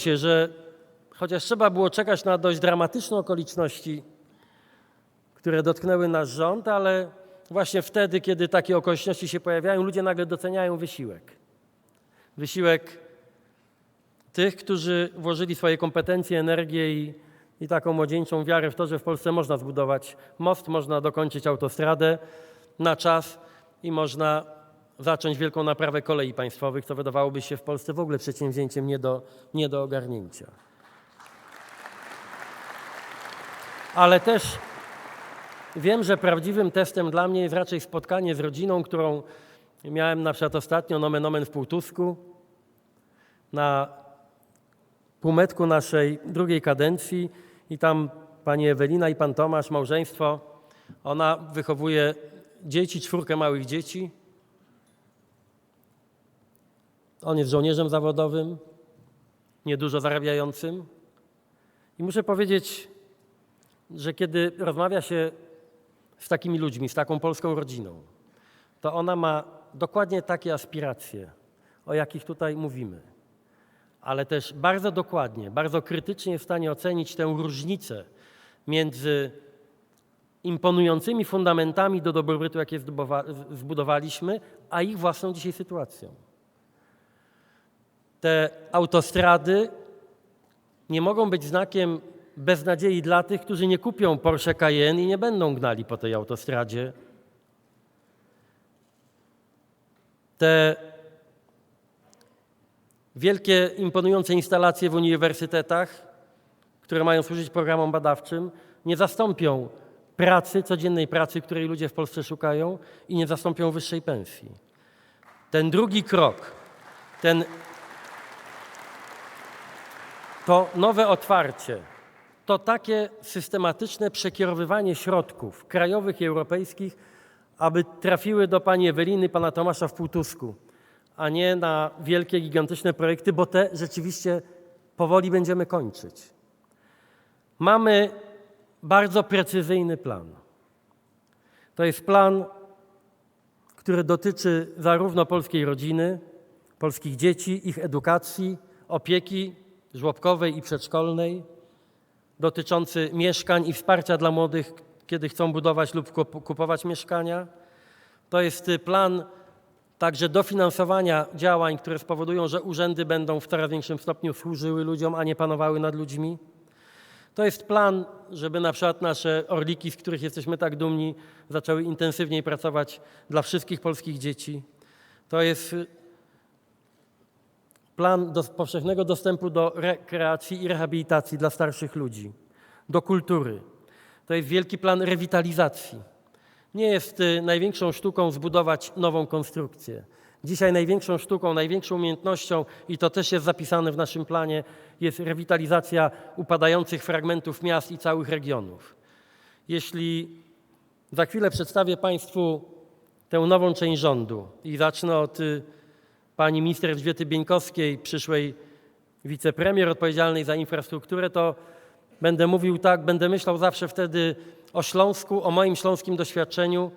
się, że chociaż trzeba było czekać na dość dramatyczne okoliczności, które dotknęły nasz rząd, ale właśnie wtedy, kiedy takie okoliczności się pojawiają, ludzie nagle doceniają wysiłek. Wysiłek tych, którzy włożyli swoje kompetencje, energię i, i taką młodzieńczą wiarę w to, że w Polsce można zbudować most, można dokończyć autostradę na czas i można zacząć wielką naprawę kolei państwowych, co wydawałoby się w Polsce w ogóle przedsięwzięciem nie do, nie do ogarnięcia. Ale też wiem, że prawdziwym testem dla mnie jest raczej spotkanie z rodziną, którą miałem na przykład ostatnio nomen omen w Półtusku na półmetku naszej drugiej kadencji i tam pani Ewelina i pan Tomasz, małżeństwo, ona wychowuje dzieci, czwórkę małych dzieci. On jest żołnierzem zawodowym, niedużo zarabiającym. I muszę powiedzieć, że kiedy rozmawia się z takimi ludźmi, z taką polską rodziną, to ona ma dokładnie takie aspiracje, o jakich tutaj mówimy, ale też bardzo dokładnie, bardzo krytycznie w stanie ocenić tę różnicę między imponującymi fundamentami do dobrobytu, jakie zbudowaliśmy, a ich własną dzisiaj sytuacją. Te autostrady nie mogą być znakiem beznadziei dla tych, którzy nie kupią Porsche Cayenne i nie będą gnali po tej autostradzie. Te wielkie, imponujące instalacje w uniwersytetach, które mają służyć programom badawczym, nie zastąpią pracy, codziennej pracy, której ludzie w Polsce szukają i nie zastąpią wyższej pensji. Ten drugi krok, ten to nowe otwarcie, to takie systematyczne przekierowywanie środków krajowych i europejskich, aby trafiły do pani Eweliny, pana Tomasza w Półtusku, a nie na wielkie, gigantyczne projekty, bo te rzeczywiście powoli będziemy kończyć. Mamy bardzo precyzyjny plan. To jest plan, który dotyczy zarówno polskiej rodziny, polskich dzieci, ich edukacji, opieki żłobkowej i przedszkolnej, dotyczący mieszkań i wsparcia dla młodych, kiedy chcą budować lub kup- kupować mieszkania. To jest y, plan także dofinansowania działań, które spowodują, że urzędy będą w coraz większym stopniu służyły ludziom, a nie panowały nad ludźmi. To jest plan, żeby na przykład nasze orliki, z których jesteśmy tak dumni, zaczęły intensywniej pracować dla wszystkich polskich dzieci. To jest y, plan do powszechnego dostępu do rekreacji i rehabilitacji dla starszych ludzi, do kultury. To jest wielki plan rewitalizacji. Nie jest y, największą sztuką zbudować nową konstrukcję. Dzisiaj największą sztuką, największą umiejętnością, i to też jest zapisane w naszym planie, jest rewitalizacja upadających fragmentów miast i całych regionów. Jeśli za chwilę przedstawię Państwu tę nową część rządu i zacznę od y, pani minister Elżbiety Bieńkowskiej, przyszłej wicepremier odpowiedzialnej za infrastrukturę, to będę mówił tak, będę myślał zawsze wtedy o Śląsku, o moim śląskim doświadczeniu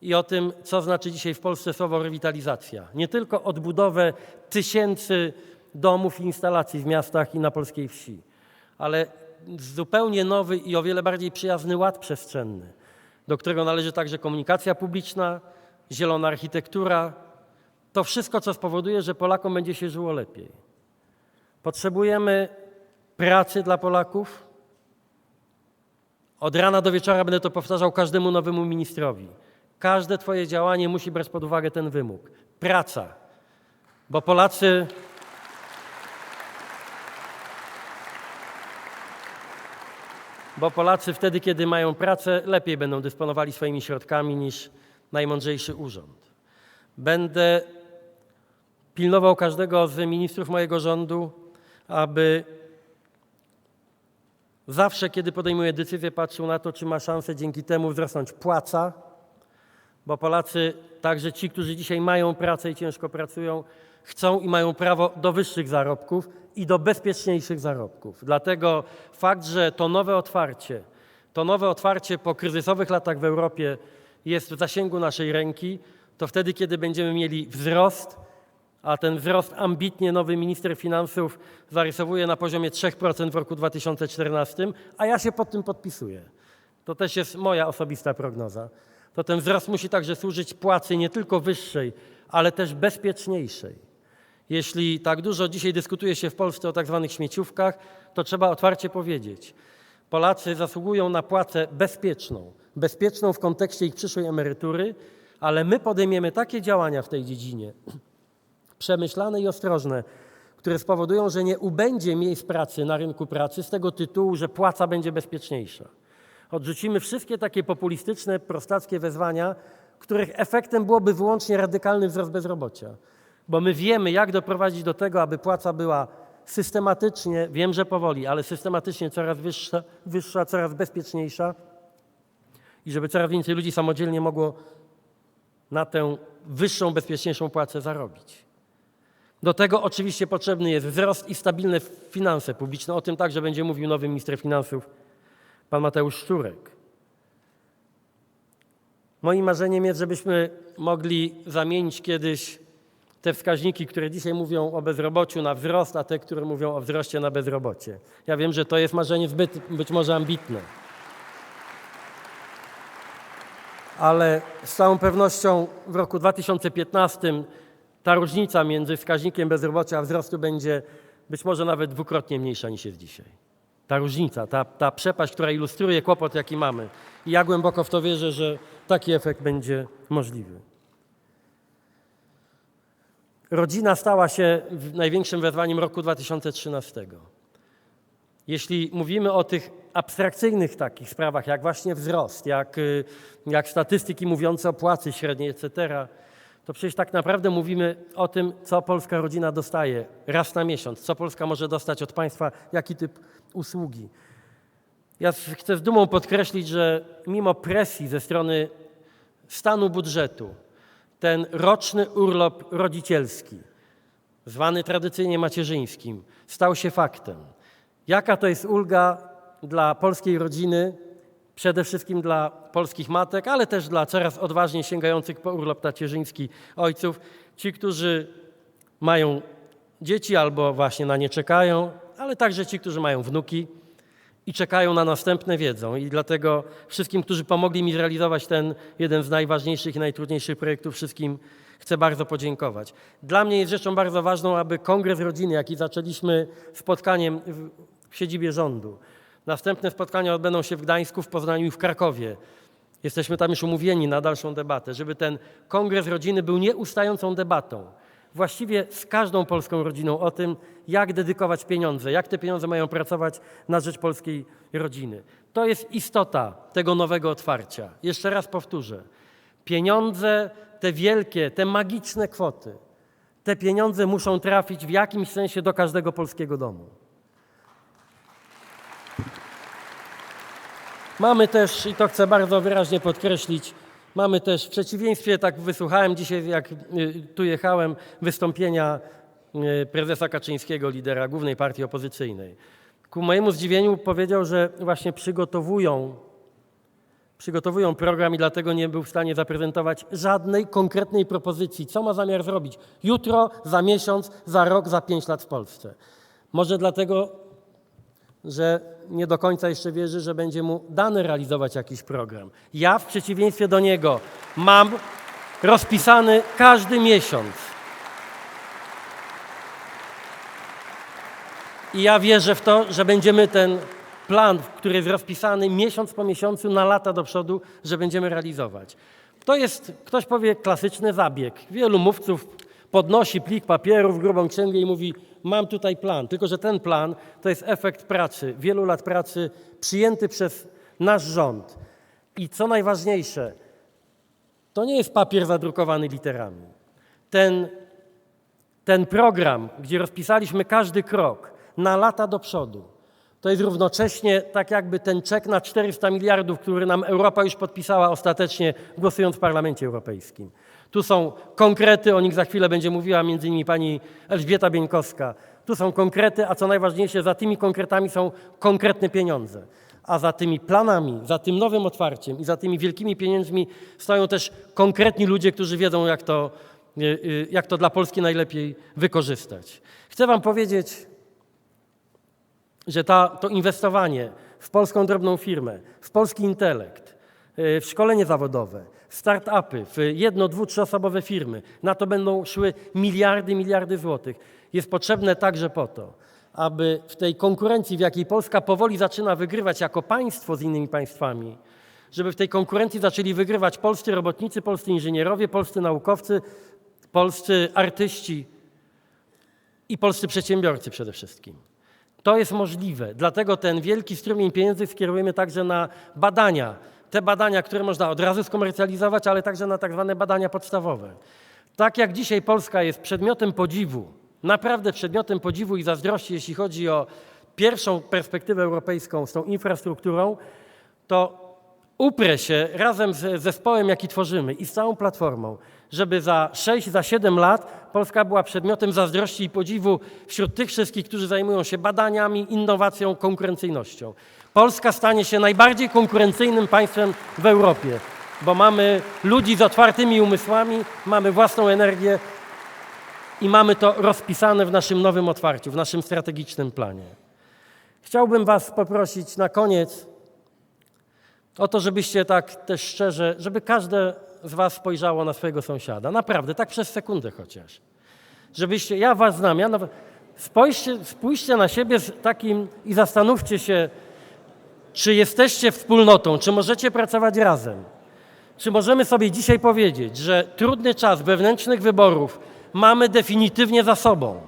i o tym, co znaczy dzisiaj w Polsce słowo rewitalizacja. Nie tylko odbudowę tysięcy domów i instalacji w miastach i na polskiej wsi, ale zupełnie nowy i o wiele bardziej przyjazny ład przestrzenny, do którego należy także komunikacja publiczna, zielona architektura, to wszystko, co spowoduje, że Polakom będzie się żyło lepiej. Potrzebujemy pracy dla Polaków. Od rana do wieczora będę to powtarzał każdemu nowemu ministrowi. Każde Twoje działanie musi brać pod uwagę ten wymóg. Praca. Bo Polacy. Bo Polacy wtedy, kiedy mają pracę, lepiej będą dysponowali swoimi środkami niż najmądrzejszy urząd. Będę pilnował każdego z ministrów mojego rządu, aby zawsze, kiedy podejmuje decyzję, patrzył na to, czy ma szansę dzięki temu wzrosnąć płaca, bo Polacy, także ci, którzy dzisiaj mają pracę i ciężko pracują, chcą i mają prawo do wyższych zarobków i do bezpieczniejszych zarobków. Dlatego fakt, że to nowe otwarcie, to nowe otwarcie po kryzysowych latach w Europie jest w zasięgu naszej ręki, to wtedy, kiedy będziemy mieli wzrost, a ten wzrost ambitnie nowy minister finansów zarysowuje na poziomie 3% w roku 2014, a ja się pod tym podpisuję. To też jest moja osobista prognoza. To ten wzrost musi także służyć płacy nie tylko wyższej, ale też bezpieczniejszej. Jeśli tak dużo dzisiaj dyskutuje się w Polsce o tak zwanych śmieciówkach, to trzeba otwarcie powiedzieć. Polacy zasługują na płacę bezpieczną, bezpieczną w kontekście ich przyszłej emerytury, ale my podejmiemy takie działania w tej dziedzinie, przemyślane i ostrożne, które spowodują, że nie ubędzie miejsc pracy na rynku pracy z tego tytułu, że płaca będzie bezpieczniejsza. Odrzucimy wszystkie takie populistyczne, prostackie wezwania, których efektem byłoby wyłącznie radykalny wzrost bezrobocia. Bo my wiemy, jak doprowadzić do tego, aby płaca była systematycznie, wiem, że powoli, ale systematycznie coraz wyższa, wyższa coraz bezpieczniejsza i żeby coraz więcej ludzi samodzielnie mogło na tę wyższą, bezpieczniejszą płacę zarobić. Do tego oczywiście potrzebny jest wzrost i stabilne finanse publiczne. O tym także będzie mówił nowy minister finansów, pan Mateusz Szczurek. Moim marzeniem jest, żebyśmy mogli zamienić kiedyś te wskaźniki, które dzisiaj mówią o bezrobociu na wzrost, a te, które mówią o wzroście na bezrobocie. Ja wiem, że to jest marzenie zbyt być może ambitne. Ale z całą pewnością w roku 2015 ta różnica między wskaźnikiem bezrobocia a wzrostu będzie być może nawet dwukrotnie mniejsza niż jest dzisiaj. Ta różnica, ta, ta przepaść, która ilustruje kłopot, jaki mamy. I ja głęboko w to wierzę, że taki efekt będzie możliwy. Rodzina stała się największym wezwaniem roku 2013. Jeśli mówimy o tych abstrakcyjnych takich sprawach, jak właśnie wzrost, jak, y, jak statystyki mówiące o płacy średniej, etc., to przecież tak naprawdę mówimy o tym, co polska rodzina dostaje raz na miesiąc, co Polska może dostać od państwa, jaki typ usługi. Ja chcę z dumą podkreślić, że mimo presji ze strony stanu budżetu, ten roczny urlop rodzicielski, zwany tradycyjnie macierzyńskim, stał się faktem. Jaka to jest ulga dla polskiej rodziny, przede wszystkim dla polskich matek, ale też dla coraz odważniej sięgających po urlop tacierzyński ojców, ci, którzy mają dzieci albo właśnie na nie czekają, ale także ci, którzy mają wnuki i czekają na następne wiedzą. I dlatego wszystkim, którzy pomogli mi zrealizować ten jeden z najważniejszych i najtrudniejszych projektów, wszystkim chcę bardzo podziękować. Dla mnie jest rzeczą bardzo ważną, aby Kongres Rodziny, jaki zaczęliśmy spotkaniem w siedzibie rządu, następne spotkania odbędą się w Gdańsku, w Poznaniu i w Krakowie. Jesteśmy tam już umówieni na dalszą debatę, żeby ten Kongres Rodziny był nieustającą debatą właściwie z każdą polską rodziną o tym, jak dedykować pieniądze, jak te pieniądze mają pracować na rzecz polskiej rodziny. To jest istota tego nowego otwarcia. Jeszcze raz powtórzę. Pieniądze, te wielkie, te magiczne kwoty, te pieniądze muszą trafić w jakimś sensie do każdego polskiego domu. Mamy też, i to chcę bardzo wyraźnie podkreślić, Mamy też w przeciwieństwie, tak wysłuchałem dzisiaj, jak y, tu jechałem, wystąpienia y, prezesa Kaczyńskiego, lidera głównej partii opozycyjnej. Ku mojemu zdziwieniu powiedział, że właśnie przygotowują, przygotowują program i dlatego nie był w stanie zaprezentować żadnej konkretnej propozycji, co ma zamiar zrobić jutro, za miesiąc, za rok, za pięć lat w Polsce. Może dlatego że nie do końca jeszcze wierzy, że będzie mu dane realizować jakiś program. Ja w przeciwieństwie do niego mam rozpisany każdy miesiąc. I ja wierzę w to, że będziemy ten plan, który jest rozpisany miesiąc po miesiącu na lata do przodu, że będziemy realizować. To jest, ktoś powie, klasyczny zabieg. Wielu mówców podnosi plik papierów, grubą księgę i mówi: Mam tutaj plan. Tylko, że ten plan to jest efekt pracy, wielu lat pracy przyjęty przez nasz rząd. I co najważniejsze, to nie jest papier zadrukowany literami. Ten, ten program, gdzie rozpisaliśmy każdy krok na lata do przodu, to jest równocześnie tak jakby ten czek na 400 miliardów, który nam Europa już podpisała ostatecznie, głosując w Parlamencie Europejskim. Tu są konkrety, o nich za chwilę będzie mówiła między innymi pani Elżbieta Bieńkowska. Tu są konkrety, a co najważniejsze, za tymi konkretami są konkretne pieniądze. A za tymi planami, za tym nowym otwarciem i za tymi wielkimi pieniędzmi stoją też konkretni ludzie, którzy wiedzą, jak to, y, y, jak to dla Polski najlepiej wykorzystać. Chcę Wam powiedzieć, że ta, to inwestowanie w polską drobną firmę, w polski intelekt, w szkolenie zawodowe, w start-upy, w jedno, dwu, trzyosobowe firmy, na to będą szły miliardy, miliardy złotych. Jest potrzebne także po to, aby w tej konkurencji, w jakiej Polska powoli zaczyna wygrywać jako państwo z innymi państwami, żeby w tej konkurencji zaczęli wygrywać polscy robotnicy, polscy inżynierowie, polscy naukowcy, polscy artyści i polscy przedsiębiorcy przede wszystkim. To jest możliwe, dlatego ten wielki strumień pieniędzy skierujemy także na badania. Te badania, które można od razu skomercjalizować, ale także na tak zwane badania podstawowe. Tak jak dzisiaj Polska jest przedmiotem podziwu, naprawdę przedmiotem podziwu i zazdrości, jeśli chodzi o pierwszą perspektywę europejską z tą infrastrukturą, to uprę się razem z zespołem, jaki tworzymy i z całą platformą, żeby za 6, za 7 lat Polska była przedmiotem zazdrości i podziwu wśród tych wszystkich, którzy zajmują się badaniami, innowacją, konkurencyjnością. Polska stanie się najbardziej konkurencyjnym państwem w Europie, bo mamy ludzi z otwartymi umysłami, mamy własną energię i mamy to rozpisane w naszym nowym otwarciu, w naszym strategicznym planie. Chciałbym Was poprosić na koniec o to, żebyście tak też szczerze, żeby każde z Was spojrzało na swojego sąsiada. Naprawdę, tak przez sekundę chociaż. Żebyście, ja Was znam, ja nawet, spójrzcie, spójrzcie na siebie z takim i zastanówcie się, czy jesteście wspólnotą, czy możecie pracować razem. Czy możemy sobie dzisiaj powiedzieć, że trudny czas wewnętrznych wyborów mamy definitywnie za sobą?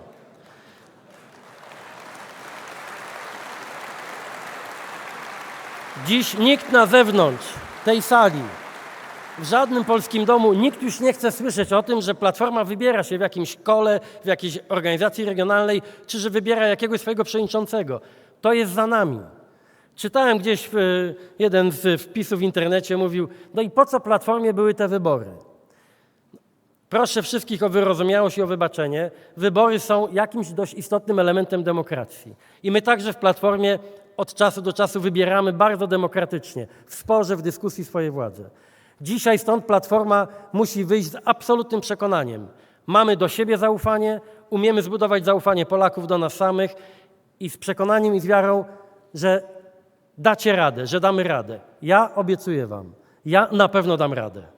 Dziś nikt na zewnątrz tej sali, w żadnym polskim domu, nikt już nie chce słyszeć o tym, że Platforma wybiera się w jakimś kole, w jakiejś organizacji regionalnej, czy że wybiera jakiegoś swojego przewodniczącego. To jest za nami. Czytałem gdzieś w, jeden z wpisów w internecie, mówił, no i po co Platformie były te wybory? Proszę wszystkich o wyrozumiałość i o wybaczenie. Wybory są jakimś dość istotnym elementem demokracji. I my także w Platformie od czasu do czasu wybieramy bardzo demokratycznie, w sporze, w dyskusji swojej władzy. Dzisiaj stąd Platforma musi wyjść z absolutnym przekonaniem. Mamy do siebie zaufanie, umiemy zbudować zaufanie Polaków do nas samych i z przekonaniem i z wiarą, że dacie radę, że damy radę. Ja obiecuję Wam, ja na pewno dam radę.